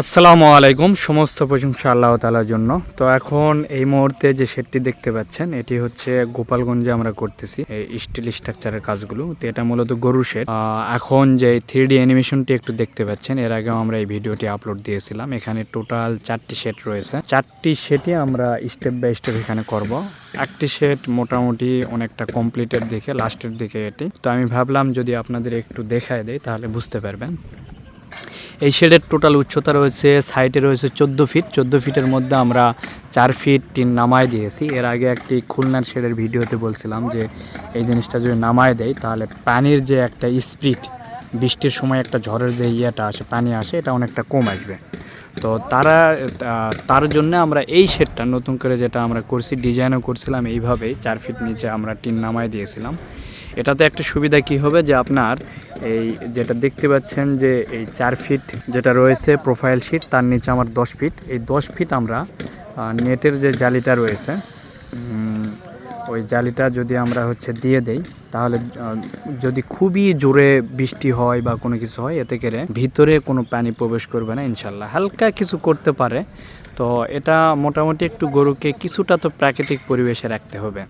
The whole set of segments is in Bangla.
আসসালামু আলাইকুম, সমস্ত প্রশংসা আল্লাহ তালার জন্য। তো এখন এই মুহূর্তে যে শেডটি দেখতে পাচ্ছেন, এটি হচ্ছে গোপালগঞ্জে আমরা করতেছি এই স্টিল স্ট্রাকচারের কাজগুলো। তো এটা মূলত গরুর শেড এখন যে থ্রি ডি অ্যানিমেশনটি একটু দেখতে পাচ্ছেন, এর আগেও আমরা এই ভিডিওটি আপলোড দিয়েছিলাম। এখানে টোটাল চারটি শেড রয়েছে। চারটি শেডই আমরা স্টেপ বাই স্টেপ এখানে করব। একটি শেড মোটামুটি অনেকটা কমপ্লিটের দিকে লাস্টের দিকে এটি। তো আমি ভাবলাম যদি আপনাদের একটু দেখায় দেয় তাহলে বুঝতে পারবেন। এই শেডের টোটাল উচ্চতা রয়েছে, সাইডে রয়েছে চোদ্দ ফিট। চোদ্দ ফিটের মধ্যে আমরা চার ফিট টিন নামায় দিয়েছি। এর আগে একটি খুলনার শেডের ভিডিওতে বলছিলাম যে এই জিনিসটা যদি নামায় দেয়, তাহলে পানির যে একটা স্পিড বৃষ্টির সময় একটা ঝড়ের যে ইয়েটা আসে, পানি আসে, এটা অনেকটা কম আসবে। তো তারা তার জন্য আমরা এই শেডটা নতুন করে যেটা আমরা করছি, ডিজাইনও করছিলাম, এইভাবেই চার ফিট নিচে আমরা টিন নামায় দিয়েছিলাম। এটাতে একটা সুবিধা কি হবে যে আপনার এই যেটা দেখতে পাচ্ছেন যে এই চার ফিট যেটা রয়েছে প্রোফাইল শিট তার নিচে আমার দশ ফিট। এই দশ ফিট আমরা নেটের যে জালিটা রয়েছে ওই জালিটা যদি আমরা হচ্ছে দিয়ে দেই, তাহলে যদি খুবই জোরে বৃষ্টি হয় বা কোনো কিছু হয়, এতে করে ভিতরে কোনো পানি প্রবেশ করবে না ইনশাল্লাহ। হালকা কিছু করতে পারে, তো এটা মোটামুটি একটু গরুকে কিছুটা তো প্রাকৃতিক পরিবেশে রাখতে হবে।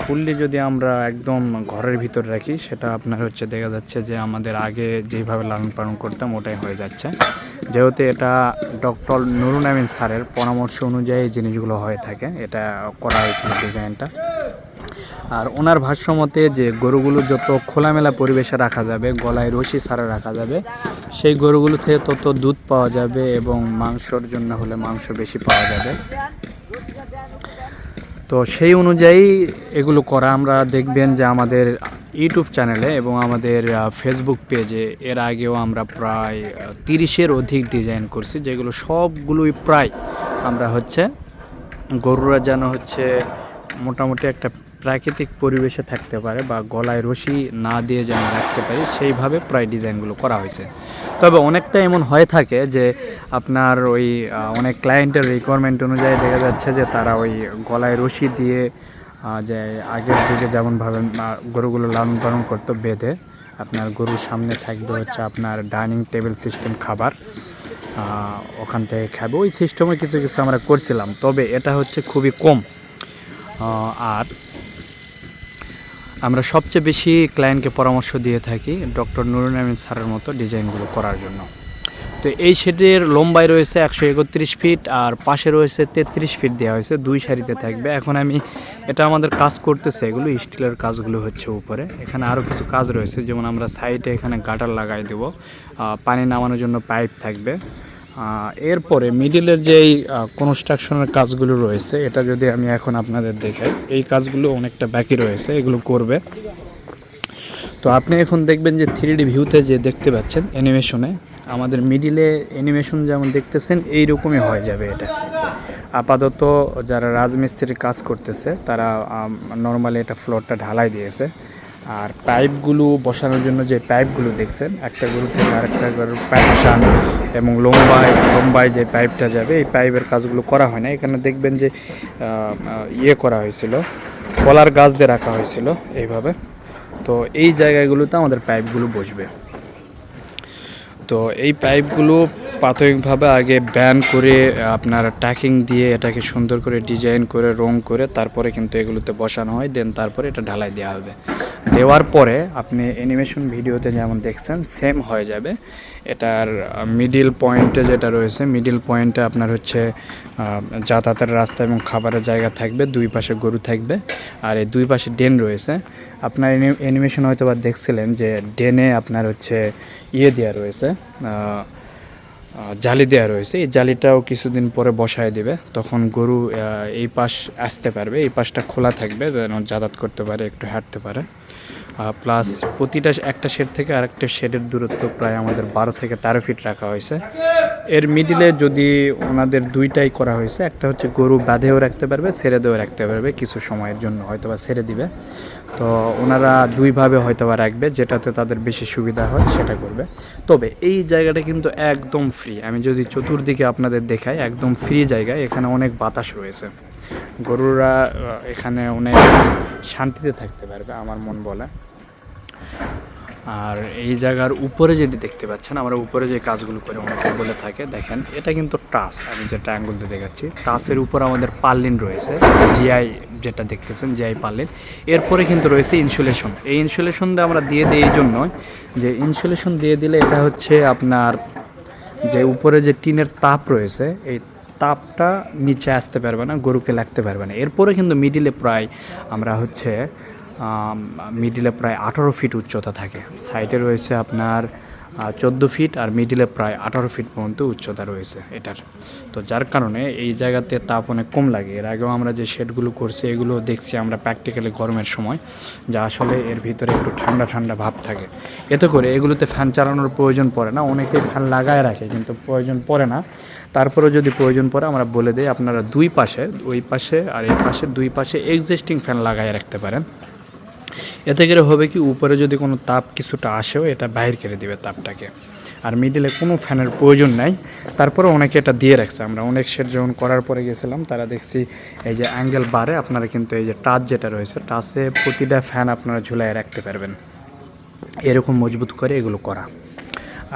ফুললি যদি আমরা একদম ঘরের ভিতর রাখি, সেটা আপনার হচ্ছে দেখা যাচ্ছে যে আমাদের আগে যেভাবে লালন পালন করতাম, ওটাই হয়ে যাচ্ছে। যেহেতু এটা ডক্টর নুরুন আমিন স্যারের পরামর্শ অনুযায়ী জিনিসগুলো হয়ে থাকে, এটা করা হয়েছিল ডিজাইনটা। আর ওনার ভাষ্য মতে যে গরুগুলো যত খোলামেলা পরিবেশে রাখা যাবে, গলায় রশি ছাড়া রাখা যাবে, সেই গরুগুলো থেকে তত দুধ পাওয়া যাবে এবং মাংসর জন্য হলে মাংস বেশি পাওয়া যাবে। তো সেই অনুযায়ী এগুলো করা। আমরা দেখবেন যে আমাদের ইউটিউব চ্যানেলে এবং আমাদের ফেসবুক পেজে এর আগেও আমরা প্রায় তিরিশের অধিক ডিজাইন করছি, যেগুলো সবগুলোই প্রায় আমরা হচ্ছে গরুরা যেন হচ্ছে মোটামুটি একটা প্রাকৃতিক পরিবেশে থাকতে পারে বা গলায় রশি না দিয়ে যেন রাখতে পারি, সেইভাবে প্রায় ডিজাইনগুলো করা হয়েছে। তবে অনেকটা এমন হয়ে থাকে যে আপনার ওই অনেক ক্লায়েন্টের রিকোয়ারমেন্ট অনুযায়ী দেখা যাচ্ছে যে তারা ওই গলায় রশি দিয়ে যে আগের দিকে যেমনভাবে গরুগুলো লালন পালন করতো বেঁধে, আপনার গরুর সামনে থাকবে হচ্ছে আপনার ডাইনিং টেবিল সিস্টেম খাবার ওখান থেকে খাবে। ওই সিস্টেমে কিছু কিছু আমরা করছিলাম, তবে এটা হচ্ছে খুবই কম। আর আমরা সবচেয়ে বেশি ক্লায়েন্টকে পরামর্শ দিয়ে থাকি ডক্টর নুরুন আমিন স্যারের মতো ডিজাইনগুলো করার জন্য। তো এই শেডের লম্বাই রয়েছে একশো একত্রিশ ফিট আর পাশে রয়েছে তেত্রিশ ফিট দেওয়া হয়েছে, দুই সারিতে থাকবে। এখন আমি এটা আমাদের কাজ করতেছে এগুলো, স্টিলের কাজগুলো হচ্ছে উপরে। এখানে আরও কিছু কাজ রয়েছে, যেমন আমরা সাইডে এখানে গাটার লাগাই দেবো। পানি নামানোর জন্য পাইপ থাকবে। এরপরে মিডিলের যেই কনস্ট্রাকশনের কাজগুলো রয়েছে, এটা যদি আমি এখন আপনাদের দেখাই, এই কাজগুলো অনেকটা বাকি রয়েছে, এগুলো করবে। তো আপনি এখন দেখবেন যে থ্রি ভিউতে যে দেখতে পাচ্ছেন অ্যানিমেশনে আমাদের মিডিলে অ্যানিমেশন যেমন দেখতেছেন এই রকমই হয়ে যাবে এটা। আপাতত যারা রাজমিস্ত্রির কাজ করতেছে, তারা নর্মালি এটা ফ্লোরটা ঢালাই দিয়েছে। আর পাইপগুলো বসানোর জন্য যে পাইপগুলো দেখছেন, একটা গরু থেকে আরেকটা গরুর পাইপ সান এবং লম্বায় লম্বায় যে পাইপটা যাবে, এই পাইপের কাজগুলো করা হয় না। এখানে দেখবেন যে ইয়ে করা হয়েছিল, কলার গাছ দিয়ে রাখা হয়েছিল এইভাবে। তো এই জায়গাগুলোতে আমাদের পাইপগুলো বসবে। তো এই পাইপগুলো প্রাথমিকভাবে আগে ব্যান করে আপনার ট্যাকিং দিয়ে এটাকে সুন্দর করে ডিজাইন করে, রং করে তারপরে কিন্তু এগুলোতে বসানো হয়, দেন তারপরে এটা ঢালাই দেওয়া হবে। দেওয়ার পরে আপনি অ্যানিমেশন ভিডিওতে যেমন দেখছেন সেম হয়ে যাবে। এটার মিডিল পয়েন্টে যেটা রয়েছে মিডিল পয়েন্টে আপনার হচ্ছে যাতায়াতের রাস্তা এবং খাবারের জায়গা থাকবে, দুই পাশে গরু থাকবে। আর এই দুই পাশে ডেন রয়েছে। আপনার অ্যানিমেশন হয়তো বা দেখছিলেন যে ডেনে আপনার হচ্ছে ইয়ে দেওয়া রয়েছে জালি দেওয়া রয়েছে। এই জালিটাও কিছুদিন পরে বসায় দেবে। তখন গরু এই পাশ আসতে পারবে, এই পাশটা খোলা থাকবে, যেন যাতায়াত করতে পারে, একটু হাঁটতে পারে। প্লাস প্রতিটা একটা শেড থেকে আরেকটা শেডের দূরত্ব প্রায় আমাদের বারো থেকে তেরো ফিট রাখা হয়েছে। এর মিডিলে যদি ওনাদের দুইটাই করা হয়েছে, একটা হচ্ছে গরু বাঁধেও রাখতে পারবে ছেড়ে দিয়েও রাখতে পারবে কিছু সময়ের জন্য হয়তো বা ছেড়ে দিবে। তো ওনারা দুইভাবে হয়তো বা রাখবে, যেটাতে তাদের বেশি সুবিধা হয়, সেটা করবে। তবে এই জায়গাটা কিন্তু একদম ফ্রি আমি যদি চতুর্দিকে আপনাদের দেখাই, একদম ফ্রি জায়গা, এখানে অনেক বাতাস রয়েছে। গরুরা এখানে অনেক শান্তিতে থাকতে পারবে, আমার মন বলে। আর এই জায়গার উপরে যেটি দেখতে পাচ্ছেন, আমরা উপরে যে কাজগুলো করে অনেকে বলে থাকে, দেখেন, এটা কিন্তু টাস, আমি যেটা অ্যাঙ্গুল দিয়ে দেখাচ্ছি। টাসের উপর আমাদের পার্লিন রয়েছে, জিআই যেটা দেখতেছেন, জিআই পার্লিন এরপরে কিন্তু রয়েছে ইনসুলেশন এই ইনসুলেশনটা আমরা দিয়ে দিই এই জন্য যে ইনসুলেশন দিয়ে দিলে এটা হচ্ছে আপনার যে উপরে যে টিনের তাপ রয়েছে, এই তাপটা নিচে আসতে পারবে না, গরুকে লাগতে পারবে না। এরপরে কিন্তু মিডিলে প্রায় আমরা হচ্ছে মিডিলে প্রায় আঠারো ফিট উচ্চতা থাকে। সাইডে রয়েছে আপনার চোদ্দ ফিট আর মিডিলে প্রায় আঠারো ফিট পর্যন্ত উচ্চতা রয়েছে এটার। তো যার কারণে এই জায়গাতে তাপ অনেক কম লাগে। এর আগেও আমরা যে শেডগুলো করছি, এগুলো দেখছি আমরা প্র্যাকটিক্যালি গরমের সময়, যা আসলে এর ভিতরে একটু ঠান্ডা ঠান্ডা ভাব থাকে। এতে করে এগুলোতে ফ্যান চালানোর প্রয়োজন পড়ে না, অনেকে ফ্যান লাগায় রাখে কিন্তু প্রয়োজন পড়ে না। তারপরেও যদি প্রয়োজন পড়ে, আমরা বলে দিই আপনারা দুই পাশে ওই পাশে আর এই পাশে, দুই পাশে এক্সিস্টিং ফ্যান লাগায় রাখতে পারেন। এতে করে হবে কি, উপরে যদি কোনো তাপ কিছুটা আসেও এটা বাইর করে দিবে তাপটাকে। আর মিডিলে কোনো ফ্যানের প্রয়োজন নাই। তারপরে অনেকে এটা দিয়ে রাখছে। আমরা অনেক সেট যখন করার পরে গেছিলাম, তারা দেখছি এই যে অ্যাঙ্গেল বারে আপনারা কিন্তু এই যে টাচ যেটা রয়েছে টাচে প্রতিটা ফ্যান আপনারা ঝুলাই রাখতে পারবেন। এরকম মজবুত করে এগুলো করা।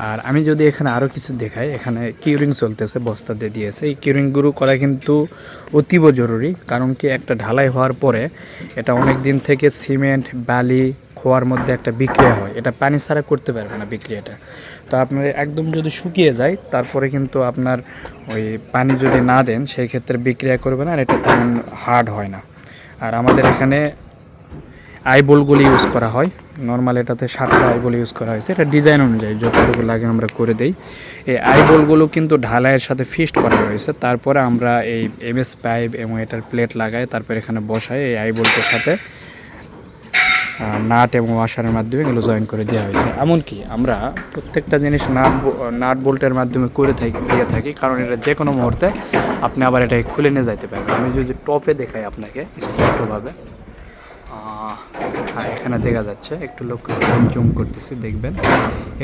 আর আমি যদি এখানে আরও কিছু দেখাই, এখানে কিউরিং চলতেছে, বস্তা দিয়ে দিয়েছে। এই কিউরিংগুলো করা কিন্তু অতীব জরুরি, কারণ কি একটা ঢালাই হওয়ার পরে এটা অনেক দিন থেকে সিমেন্ট, বালি, খোয়ার মধ্যে একটা বিক্রিয়া হয়। এটা পানি ছাড়া করতে পারবে না বিক্রিয়াটা। তো আপনার একদম যদি শুকিয়ে যায়, তারপরে কিন্তু আপনার ওই পানি যদি না দেন, সেই ক্ষেত্রে বিক্রিয়া করবে না, আর এটা তেমন হার্ড হয় না। আর আমাদের এখানে আইবলগুলি ইউজ করা হয়। নর্মাল এটাতে সাতটা আইবল ইউজ করা হয়েছে। এটা ডিজাইন অনুযায়ী যতটুকু লাগে আমরা করে দেই। এই আইবলগুলো কিন্তু ঢালাইয়ের সাথে ফিক্সড করা হয়েছে। তারপরে আমরা এই এমএস পাইপ এবং এটার প্লেট লাগাই, তারপর এখানে বসাই। এই আইবলটার সাথে নাট এবং ওয়াশারের মাধ্যমে এগুলো জয়েন করে দেওয়া হয়েছে। এমনকি আমরা প্রত্যেকটা জিনিস নাট নাট বোল্টের মাধ্যমে করে থাকি, দিয়ে থাকি। কারণ এটা যে কোনো মুহূর্তে আপনি আবার এটাকে খুলে নিয়ে যাইতে পারবেন আমি যদি টপে দেখাই আপনাকে স্পষ্টভাবে। হ্যাঁ এখানে দেখা যাচ্ছে, একটু লোক জুম করতেছি, দেখবেন।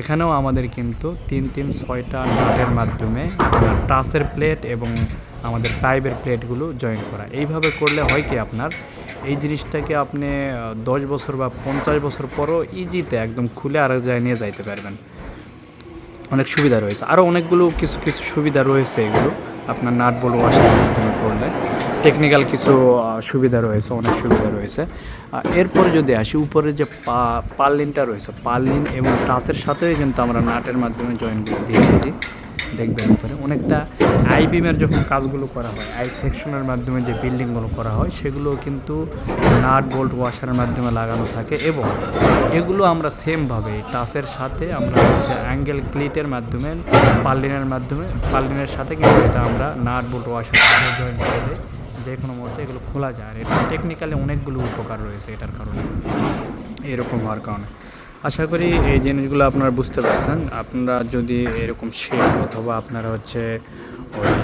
এখানেও আমাদের কিন্তু তিন তিন ছয়টা নাটের মাধ্যমে টাচের প্লেট এবং আমাদের পাইপের প্লেটগুলো জয়েন করা। এইভাবে করলে হয় কি আপনার, এই জিনিসটাকে আপনি দশ বছর বা পঞ্চাশ বছর পরও ইজিতে একদম খুলে আরেক জায়গায় নিয়ে যাইতে পারবেন। অনেক সুবিধা রয়েছে। আরও অনেকগুলো কিছু কিছু সুবিধা রয়েছে এগুলো। আপনার নাট বল ওয়াশারের মাধ্যমে করলে। টেকনিক্যাল কিছু সুবিধা রয়েছে, অনেক সুবিধা রয়েছে। এরপরে যদি আসি, উপরে যে পা পার্লিনটা রয়েছে পার্লিন এবং টাচের সাথেই কিন্তু আমরা নাটের মাধ্যমে জয়েন্টগুলো দিয়ে দিই দেখবেন উপরে অনেকটা আই বিমের যখন কাজগুলো করা হয় আই সেকশনের মাধ্যমে যে বিল্ডিংগুলো করা হয় সেগুলো কিন্তু নাট বোল্ট ওয়াশারের মাধ্যমে লাগানো থাকে এবং এগুলো আমরা সেমভাবে টাচের সাথে আমরা হচ্ছে অ্যাঙ্গেল ক্লিটের মাধ্যমে পার্লিনের মাধ্যমে পার্লিনের সাথে কিন্তু এটা আমরা নাট বোল্ট ওয়াশার জয়েন করে দিই। যে কোনো মুহূর্তে এগুলো খোলা যায় আর এটা টেকনিক্যালি অনেকগুলো উপকার রয়েছে এটার কারণে। এরকম হওয়ার কারণে। আশা করি এই জিনিসগুলো আপনারা বুঝতে পারছেন। আপনারা যদি এরকম শেয়ার অথবা আপনারা হচ্ছে ওই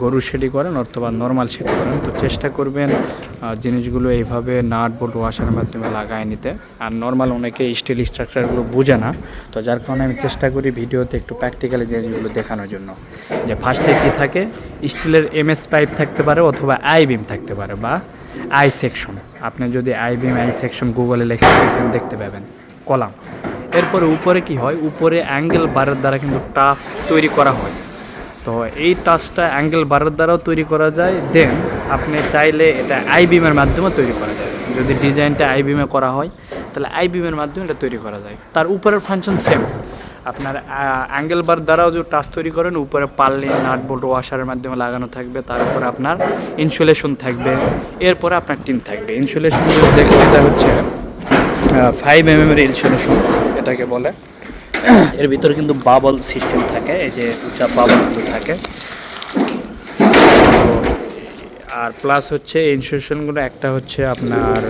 গরু শেডি করেন অথবা নর্মাল শেডি করেন, তো চেষ্টা করবেন জিনিসগুলো এইভাবে নাট বোল্ট ওয়াশার মাধ্যমে লাগায় নিতে। আর নর্মাল অনেকে স্টিল স্ট্রাকচারগুলো বোঝে না, তো যার কারণে আমি চেষ্টা করি ভিডিওতে একটু প্র্যাকটিক্যালি জিনিসগুলো দেখানোর জন্য। যে ফার্স্টে কী থাকে? স্টিলের এমএস পাইপ থাকতে পারে অথবা আই বিম থাকতে পারে বা আই সেকশন আপনি যদি আই বিম আই সেকশন গুগলে লিখে দেখতে পাবেন। কলাম। এরপরে উপরে কি হয়? উপরে অ্যাঙ্গেল বারের দ্বারা কিন্তু টাচ তৈরি করা হয়। তো এই টাচটা অ্যাঙ্গেল বারের দ্বারাও তৈরি করা যায় দেন আপনি চাইলে এটা আই বিমের মাধ্যমে তৈরি করা যায়। যদি ডিজাইনটা আই বিমে করা হয়, তাহলে আই বিমের মাধ্যমে এটা তৈরি করা যায়। তার উপরের ফাংশন সেম আপনার অ্যাঙ্গেল বার দ্বারাও যে টাচ তৈরি করেন, উপরে পাল্লি নাট বোল্ট ওয়াশারের মাধ্যমে লাগানো থাকবে, তার উপরে আপনার ইনসুলেশন থাকবে, এরপরে আপনার টিন থাকবে। ইনসুলেশন এটা হচ্ছে ফাইভ এম এর ইনসুলেশন এটাকে বলে। এর ভিতরে কিন্তু বাবল সিস্টেম থাকে, এই যে উঁচা বাবলগুলো থাকে। আর প্লাস হচ্ছে ইনসুলেশনগুলো একটা হচ্ছে আপনার,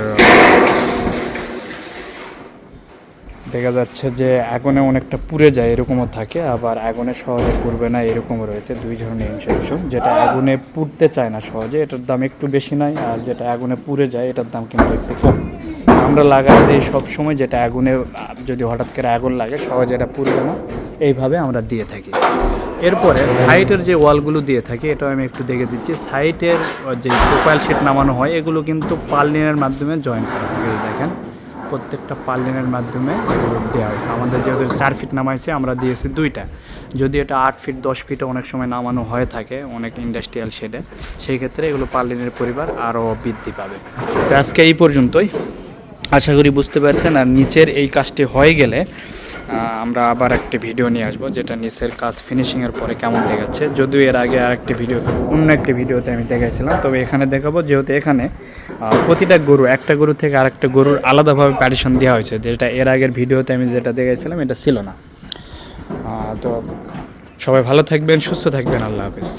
দেখা যাচ্ছে যে আগুনে অনেকটা পুড়ে যায়, এরকমও থাকে। আবার আগুনে সহজে পুড়বে না, এরকমও রয়েছে দুই ধরনের ইনসুলেশন যেটা আগুনে পুড়তে চায় না সহজে, এটার দাম একটু বেশি নয় আর যেটা আগুনে পুড়ে যায়, এটার দাম কিন্তু একটু কম। আমরা লাগাই দিই সবসময় যেটা আগুনে, যদি হঠাৎ করে আগুন লাগে, সহজে এটা পুড়বে না। এইভাবে আমরা দিয়ে থাকি। এরপরে সাইটের যে ওয়ালগুলো দিয়ে থাকি এটা আমি একটু দেখে দিচ্ছি। সাইটের যে প্রোফাইল শিট নামানো হয়, এগুলো কিন্তু পার্লিনের মাধ্যমে জয়েন করা থাকে দেখেন। প্রত্যেকটা পার্লিনের মাধ্যমে এগুলো দেওয়া হয়েছে। আমাদের যেহেতু চার ফিট নামাইছে, আমরা দিয়েছি দুইটা। যদি এটা আট ফিট, দশ ফিটে অনেক সময় নামানো হয়ে থাকে, অনেক ইন্ডাস্ট্রিয়াল শেডে, সেই ক্ষেত্রে এগুলো পার্লিনের পরিবার আরও বৃদ্ধি পাবে। তো আজকে এই পর্যন্তই। আশা করি বুঝতে পারছেন। আর নিচের এই কাজটি হয়ে গেলে আমরা আবার একটি ভিডিও নিয়ে আসব, যেটা নিচের কাজ ফিনিশিংয়ের পরে কেমন দেখাচ্ছে। যদিও এর আগে আরেকটি ভিডিও, অন্য একটি ভিডিওতে আমি দেখাইছিলাম, তবে এখানে দেখাবো যেহেতু এখানে প্রতিটা গরু, একটা গরু থেকে আরেকটা গরুর আলাদাভাবে প্যাডিশন দেওয়া হয়েছে, যেটা এর আগের ভিডিওতে আমি যেটা দেখাইছিলাম, এটা ছিল না। তো সবাই ভালো থাকবেন, সুস্থ থাকবেন, আল্লাহ হাফিজ।